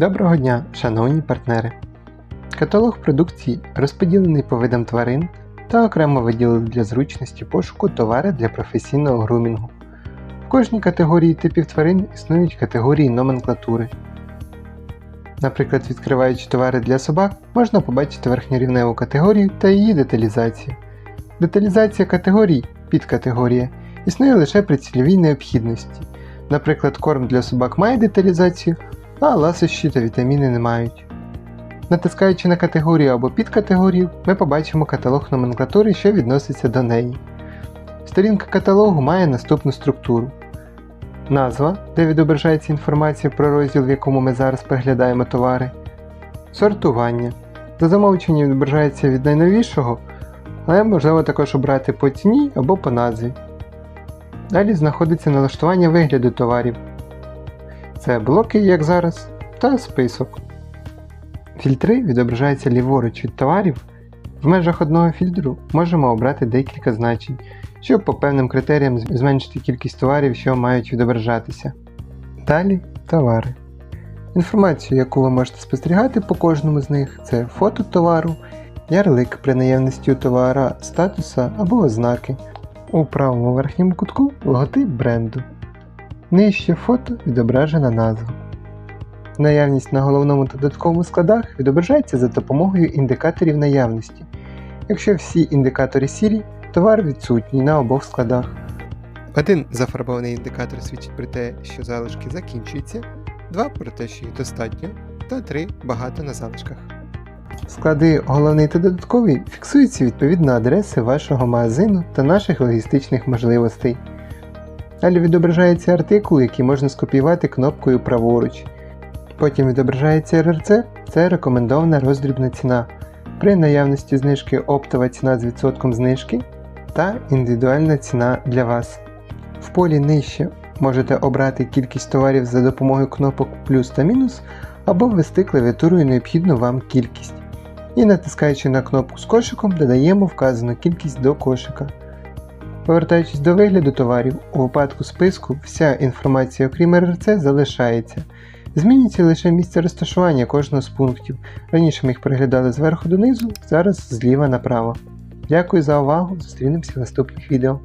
Доброго дня, шановні партнери! Каталог продукції розподілений по видам тварин та окремо виділений для зручності пошуку товари для професійного грумінгу. В кожній категорії типів тварин існують категорії номенклатури. Наприклад, відкриваючи товари для собак, можна побачити верхньорівневу категорію та її деталізацію. Деталізація категорій підкатегорія існує лише при цільовій необхідності. Наприклад, корм для собак має деталізацію, а ласощі та вітаміни не мають. Натискаючи на категорію або підкатегорію, ми побачимо каталог номенклатури, що відноситься до неї. Сторінка каталогу має наступну структуру. Назва, де відображається інформація про розділ, в якому ми зараз переглядаємо товари. Сортування. За замовченням відображається від найновішого, але можливо також обрати по ціні або по назві. Далі знаходиться налаштування вигляду товарів. Це блоки, як зараз, та список. Фільтри відображаються ліворуч від товарів. В межах одного фільтру можемо обрати декілька значень, щоб по певним критеріям зменшити кількість товарів, що мають відображатися. Далі товари. Інформацію, яку ви можете спостерігати по кожному з них, це фото товару, ярлик при наявності товара, статуса або ознаки. У правому верхньому кутку логотип бренду. Нижче фото відображена назва. Наявність на головному та додатковому складах відображається за допомогою індикаторів наявності. Якщо всі індикатори сірі, товар відсутній на обох складах. Один зафарбований індикатор свідчить про те, що залишки закінчуються, два про те, що їх достатньо, та три багато на залишках. Склади головний та додатковий фіксуються відповідно адреси вашого магазину та наших логістичних можливостей. Далі відображається артикул, який можна скопіювати кнопкою праворуч. Потім відображається РРЦ, це рекомендована роздрібна ціна. При наявності знижки оптова ціна з відсотком знижки та індивідуальна ціна для вас. В полі нижче можете обрати кількість товарів за допомогою кнопок плюс та мінус або ввести клавіатурою необхідну вам кількість. І натискаючи на кнопку з кошиком, додаємо вказану кількість до кошика. Повертаючись до вигляду товарів, у випадку списку вся інформація, окрім РРЦ, залишається. Змінюється лише місце розташування кожного з пунктів. Раніше ми їх переглядали зверху донизу, зараз зліва направо. Дякую за увагу, зустрінемося в наступних відео.